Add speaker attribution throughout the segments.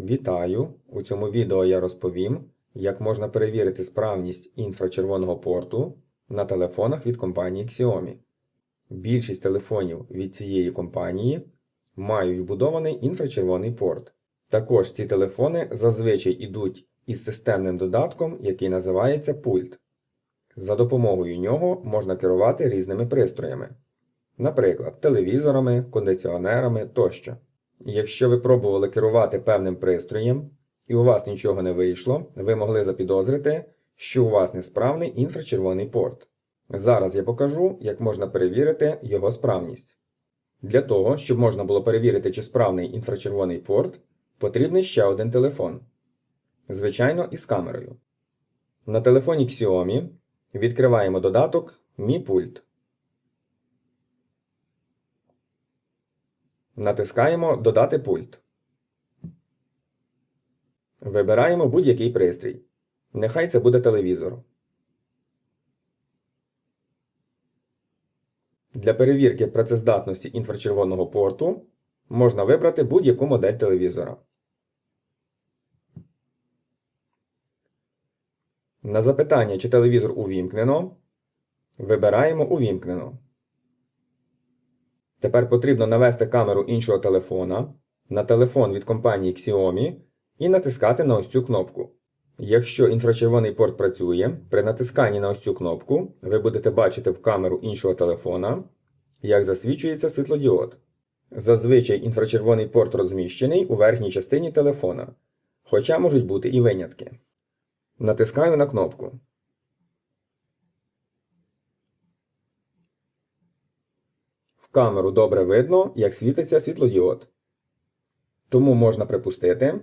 Speaker 1: Вітаю! У цьому відео я розповім, як можна перевірити справність інфрачервоного порту на телефонах від компанії Xiaomi. Більшість телефонів від цієї компанії мають вбудований інфрачервоний порт. Також ці телефони зазвичай ідуть із системним додатком, який називається пульт. За допомогою нього можна керувати різними пристроями, наприклад, телевізорами, кондиціонерами тощо. Якщо ви пробували керувати певним пристроєм і у вас нічого не вийшло, ви могли запідозрити, що у вас несправний інфрачервоний порт. Зараз я покажу, як можна перевірити його справність. Для того, щоб можна було перевірити, чи справний інфрачервоний порт, потрібний ще один телефон. Звичайно, із камерою. На телефоні Xiaomi відкриваємо додаток Mi Pult. Натискаємо Додати пульт. Вибираємо будь-який пристрій. Нехай це буде телевізор. Для перевірки працездатності інфрачервоного порту можна вибрати будь-яку модель телевізора. На запитання, чи телевізор увімкнено, вибираємо Увімкнено. Тепер потрібно навести камеру іншого телефона на телефон від компанії Xiaomi і натискати на ось цю кнопку. Якщо інфрачервоний порт працює, при натисканні на ось цю кнопку ви будете бачити в камеру іншого телефона, як засвічується світлодіод. Зазвичай інфрачервоний порт розміщений у верхній частині телефона, хоча можуть бути і винятки. Натискаю на кнопку. Камеру добре видно, як світиться світлодіод. Тому можна припустити,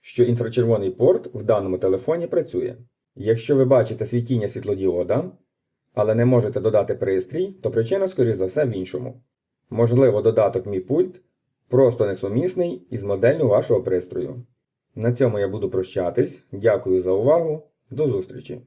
Speaker 1: що інфрачервоний порт в даному телефоні працює. Якщо ви бачите світіння світлодіода, але не можете додати пристрій, то причина, скоріш за все, в іншому. Можливо, додаток Мій пульт просто несумісний із моделлю вашого пристрою. На цьому я буду прощатись. Дякую за увагу. До зустрічі!